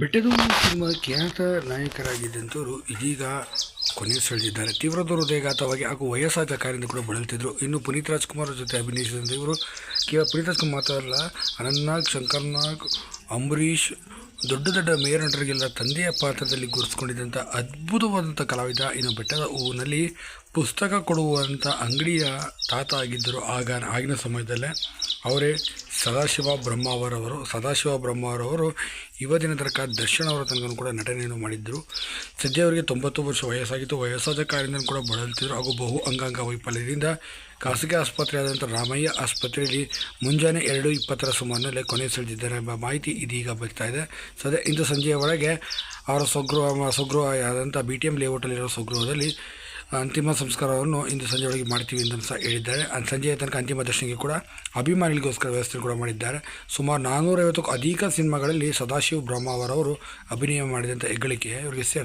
Bettadur cinema ಖ್ಯಾತ ನಾಯಕರಾಗಿದ್ದಂಥವರು ಇದೀಗ ಕೊನೆ ಸೆಳೆದಿದ್ದಾರೆ. ತೀವ್ರದ ಹೃದಯಘಾತವಾಗಿ ಹಾಗೂ ವಯಸ್ಸಾದ ಕಾರ್ಯದಿಂದ ಕೂಡ ಬಳಲ್ತಿದ್ದರು ಇನ್ನು ಪುನೀತ್ ರಾಜ್ಕುಮಾರ್ ಜೊತೆ ಅಭಿನಯಿಸಿದಂಥ ಇವರು ಕೇವಲ ಪುನೀತ್ ರಾಜ್ಕುಮಾರ್ ಮಾತ್ರ ಅಲ್ಲ, ಅನಂತ್ನಾಗ್, ಶಂಕರ್ನಾಗ್, ಅಂಬರೀಷ್, ದೊಡ್ಡ ದೊಡ್ಡ ಮೇಯರ್ ನಟರಿಗೆಲ್ಲ ತಂದೆಯ ಪಾತ್ರದಲ್ಲಿ ಗುರುತಿಸ್ಕೊಂಡಿದ್ದಂಥ ಅದ್ಭುತವಾದಂಥ ಕಲಾವಿದ. ಇನ್ನು ಬೆಟ್ಟದ ಹೂವಿನಲ್ಲಿ ಪುಸ್ತಕ ಕೊಡುವಂಥ ಅಂಗಡಿಯ ತಾತ ಆಗಿದ್ದರು. ಆಗ ಆಗಿನ ಸಮಯದಲ್ಲೇ ಅವರೇ ಸದಾಶಿವ ಬ್ರಹ್ಮಾವರವರು ಸದಾಶಿವ ಬ್ರಹ್ಮಾವರವರು ಇವತ್ತಿನ ತನಕ ದರ್ಶನ್ ಅವರ ತನಕ ಕೂಡ ನಟನೆಯನ್ನು ಮಾಡಿದ್ದರು ಸದ್ಯ ಅವರಿಗೆ ತೊಂಬತ್ತು ವರ್ಷ ವಯಸ್ಸಾಗಿತ್ತು ವಯಸ್ಸಾದ ಕಾರಣದಿಂದ ಕೂಡ ಬಳಲುತ್ತಿದ್ದರು. ಹಾಗೂ ಬಹು ಅಂಗಾಂಗ ವೈಫಲ್ಯದಿಂದ ಖಾಸಗಿ ಆಸ್ಪತ್ರೆಯಾದಂಥ ರಾಮಯ್ಯ ಆಸ್ಪತ್ರೆಯಲ್ಲಿ ಮುಂಜಾನೆ ಎರಡು ಇಪ್ಪತ್ತರ ಸುಮಾರಿನಲ್ಲಿ ಕೊನೆ ಸೆಳೆದಿದ್ದಾರೆ ಎಂಬ ಮಾಹಿತಿ ಇದೀಗ ಬರ್ತಾ ಇದೆ. ಸದ್ಯ ಇಂದು ಸಂಜೆಯ ಒಳಗೆ ಅವರ ಸ್ವಗೃಹ ಸ್ವಗೃಹ ಆದಂಥ ಬಿ ಟಿ ಎಂ ಲೇಔಟಲ್ಲಿರೋ ಸ್ವಗೃಹದಲ್ಲಿ ಅಂತಿಮ ಸಂಸ್ಕಾರವನ್ನು ಇಂದು ಸಂಜೆ ಮಾಡ್ತೀವಿ ಅಂತ ಸಹ ಹೇಳಿದ್ದಾರೆ. ಸಂಜೆಯ ತನಕ ಅಂತಿಮ ದರ್ಶನಕ್ಕೆ ಕೂಡ ಅಭಿಮಾನಿಗಳಿಗೋಸ್ಕರ ವ್ಯವಸ್ಥೆ ಕೂಡ ಮಾಡಿದ್ದಾರೆ. ಸುಮಾರು ನಾನ್ನೂರೈವತ್ತಕ್ಕೂ ಅಧಿಕ ಸಿನಿಮಾಗಳಲ್ಲಿ ಸದಾಶಿವ ಬ್ರಹ್ಮಾವರವರು ಅಭಿನಯ ಮಾಡಿದಂಥ ಹೆಗ್ಗಳಿಕೆ ಇವರಿಗೆ ಸೇರ್ತಾರೆ